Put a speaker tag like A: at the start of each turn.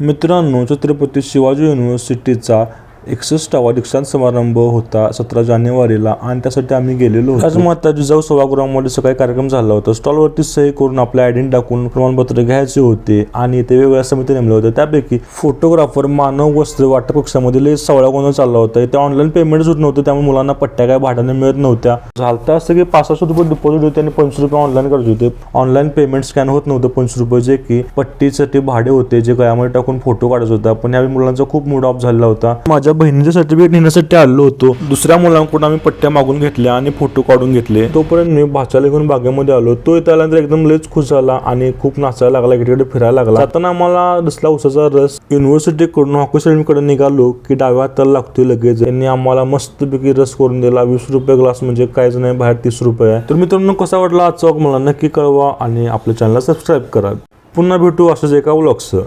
A: मित्रांनो छत्रपती शिवाजी युनिव्हर्सिटीचा एकसष्टावा दीक्षांत समारंभ होता सतरा जानेवारीला आणि त्यासाठी आम्ही गेलेलो होतो. आज माता जिजाऊ सभागृहामध्ये सकाळी कार्यक्रम झाला होता. स्टॉलवरती सही करून आपले आयडेंट टाकून प्रमाणपत्र घ्यायचे होते आणि ते वेगवेगळ्या समिती नेमल्या होत्या. त्यापैकी फोटोग्राफर मानव वस्त्र वाटप कक्षामधील सवळा गोंधळ चालला होता. ते ऑनलाईन पेमेंट होत नव्हतं त्यामुळे मुलांना पट्ट्या काय भाड्याने मिळत नव्हत्या. झालं असं की पाचशे रुपये डिपॉझिट होते आणि पंचवीस रुपये ऑनलाईन करत होते. ऑनलाईन पेमेंट स्कॅन होत नव्हतं. पंचवीस रुपये जे की पट्टीसाठी भाडे होते जे गळ्यामध्ये टाकून फोटो काढत होता. पण यावेळी मुलांचा खूप मूड ऑफ झाला होता. माझ्या बहिणीचं सर्टिफिकेट नेण्यासाठी आलो होतो. दुसऱ्या मुलांकडून आम्ही पट्ट्या मागून घेतल्या आणि फोटो काढून घेतले. तोपर्यंत मी भाचाला घेऊन बागेमध्ये आलो. तो इथे आल्यानंतर एकदम लयच खुश झाला आणि खूप नाचायला लागला इकडे फिरायला लागला. आता आम्हाला दिसला उसाचा रस. युनिव्हर्सिटी कडून हॉकी कडे निघालो की डाव्या हाताला लागतोय लगेच. त्यांनी आम्हाला मस्तपैकी रस करून दिला. वीस रुपये ग्लास म्हणजे काहीच नाही बाहेर तीस रुपये आहे. तर मित्रांनो कसा वाटला आजचा मला नक्की कळवा आणि आपल्या चॅनलला सबस्क्राईब करा. पुन्हा भेटू असंच एका व्लॉगचं